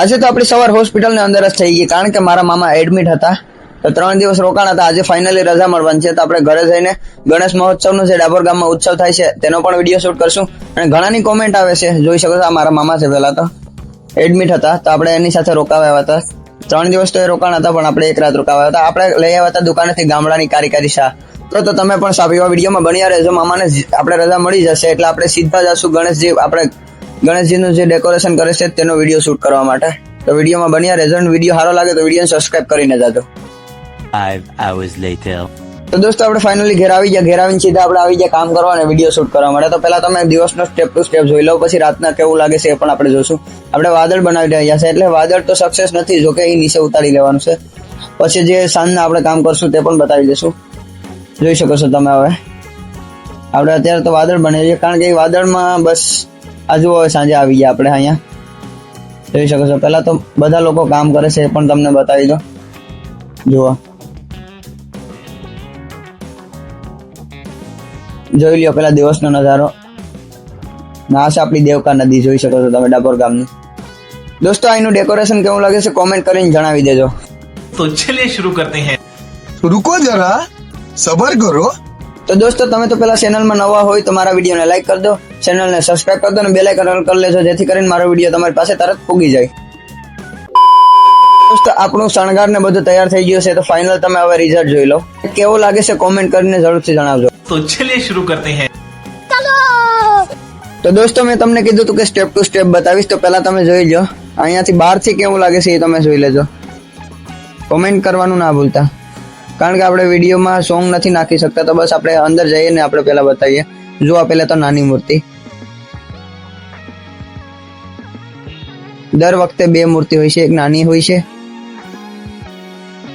આજે તો આપણી સવાર હોસ્પિટલની અંદર જ થઈ ગઈ, કારણ કે મારા મામા એડમિટ હતા. તો ત્રણ દિવસ રોકાણ હતા. આજે ફાઇનલી રજા મળવાની છે. તો આપણે ઘરે જઈને ગણેશ મહોત્સવનો જે ડાબોર ગામમાં ઉત્સવ થાય છે, તેનો પણ વીડિયો શૂટ કરશું. અને ઘણાની કોમેન્ટ આવે છે. જોઈ શકો છો, આ મારા મામા છે પહેલાં તો. એડમિટ હતા. તો આપણે એની સાથે રોકાવ્યા હતા. ત્રણ દિવસ તો એ રોકાણ હતા, પણ આપણે એક રાત રોકાવ્યા હતા. આપણે લઈ આવ્યા હતા દુકાનેથી ગામડાની કારીકારી શાહ. તો તો તમે પણ સાહેબ એવા વિડીયોમાં બન્યા રહેજો. મામાને આપણે રજા મળી જશે, એટલે આપણે સીધા જશું ગણેશજી, આપણે ગણેશજીનું જે ડેકોરેશન કરે છે તેનો વીડિયો શૂટ કરવા માટે. તો વિડીયોમાં બન્યા અને વીડિયો સારો લાગે તો વિડીયોને સબસ્ક્રાઇબ કરીને જાજો. Five hours later. તો દોસ્તો આપણે ફાઇનલી ઘેર આવી ગયા. ઘેર આવીને સીધા આપણે આવી ગયા કામ કરવા અને વીડિયો શૂટ કરવા માટે. તો પહેલા તમે દિવસનો સ્ટેપ ટુ સ્ટેપ જોઈ લો પછી રાતના કેવું લાગે છે એ પણ આપણે જોશું. આપણે વાદળ બનાવી રહ્યા છે એટલે વાદળ તો સક્સેસ નથી જો કે એ નીચે ઉતારી લેવાનું છે. પછી જે સાંજના આપણે કામ કરશું તે પણ બતાવી દઈશું. જોઈ શકો છો તમે હવે. આપણે અત્યારે તો વાદળ બનાવીએ કારણ કે એ વાદળમાં બસ આ જુઓ સાંજે આવી ગયા આપણે અહીંયા. જોઈ શકો છો. પહેલાં તો બધા લોકો કામ કરે છે એ પણ તમને બતાવી દો જુઓ. જોઈ લ્યો પેલા દિવસનો નજારો. ના આપણી દેવકા નદી જોઈ શકો છો તમે ડાપોર ગામની. દોસ્તો અહીંનું ડેકોરેશન કેવું લાગે છે કોમેન્ટ કરીને જણાવી દેજો. તો ચલે શરૂ કરતે હૈ. રૂકો જરા. સબર કરો. તો દોસ્તો તમે તો પેલા ચેનલમાં નવા હોય તો મારા વિડીયોને લાઈક કરી દો ચેનલને સબસ્ક્રાઇબ કરી દો અને બેલાઇકન ઓન કરી લેજો જેથી કરીને મારો વીડિયો તમારી પાસે તરત પૂગી જાય. દોસ્તો આપણું શણગાર ને બધું તૈયાર થઈ ગયું છે તો ફાઇનલ તમે હવે રિઝલ્ટ જોઈ લો. કેવો લાગે છે કોમેન્ટ કરીને જરૂરથી જણાવજો. તો ચલિએ શરૂ કરતે હૈ. તો દોસ્તો મેં તમને કીધું હતું કે સ્ટેપ ટુ સ્ટેપ બતાવીશ તો પહેલાં તમે જોઈ લો. અહીંયાથી બહારથી કેવું લાગે છે એ તમે જોઈ લેજો. કોમેન્ટ કરવાનું ના ભૂલતા. કારણ કે આપણે વિડીયોમાં સોંગ નથી નાખી શકતા, તો બસ આપણે અંદર જઈએ ને આપણે પહેલા બતાવીએ. જો આ પહેલા તો નાની મૂર્તિ. દર વખતે બે મૂર્તિ હોય છે, એક નાની હોય છે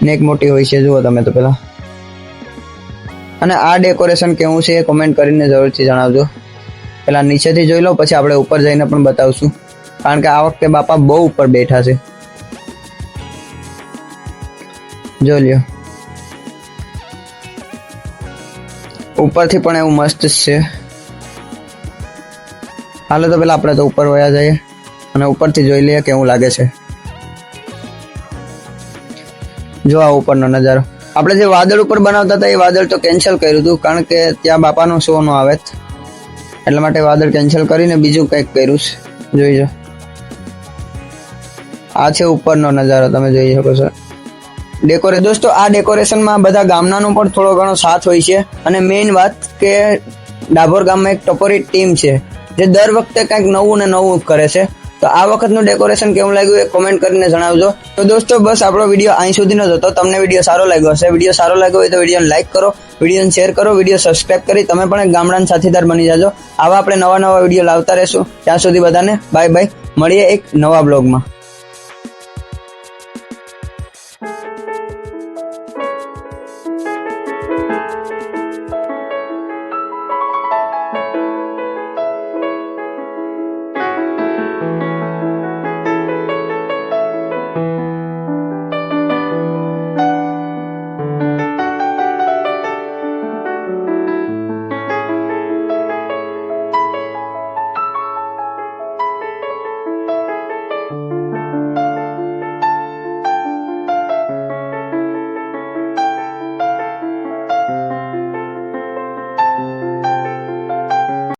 ને એક મોટી હોય છે. જુઓ તમે તો પેલા અને આ ડેકોરેશન કેવું છે એ કોમેન્ટ કરીને જરૂરથી જણાવજો. પેલા નીચેથી જોઈ લો, પછી આપણે ઉપર જઈને પણ બતાવશું. કારણ કે આ વખતે બાપા બહુ ઉપર બેઠા છે. જો લ્યો. ઉપરથી પણ એવું મસ્ત છે. હાલો તો પેલા આપણે તો ઉપર વયા જઈએ અને ઉપરથી જોઈ લઈએ કેવું લાગે છે. જો આ ઉપરનો નજારો. આપણે જે વાદળ ઉપર બનાવતા હતા એ વાદળ તો કેન્સલ કર્યું હતું કારણ કે ત્યાં બાપાનો શો આવે એટલા માટે વાદળ કેન્સલ કરીને બીજું કંઈક કર્યું છે. જોઈજો આ છે ઉપરનો નજારો, તમે જોઈ શકો છો. ડેકોરે દોસ્તો, આ ડેકોરેશનમાં બધા ગામનાનો પણ થોડો ઘણો સાથ હોય છે. અને મેઇન વાત કે ડાભોર ગામમાં એક ટપોરી ટીમ છે, જે દર વખતે કંઈક નવું ને નવું કરે છે. તો આ વખતનું ડેકોરેશન કેવું લાગ્યું એ કોમેન્ટ કરીને જણાવજો. તો દોસ્તો, બસ આપણો વીડિયો અહીં સુધીનો જ હતો તમને વીડિયો સારો લાગ્યો હશે. વીડિયો સારો લાગ્યો હોય તો વિડીયોને લાઈક કરો વિડીયોને શેર કરો વીડિયો સબસ્ક્રાઇબ કરી, તમે પણ એક ગામડાના સાથીદાર બની જાજો. આવા આપણે નવા નવા વીડિયો લાવતા રહેશું. ત્યાં સુધી બધાને બાય બાય મળીએ એક નવા બ્લોગમાં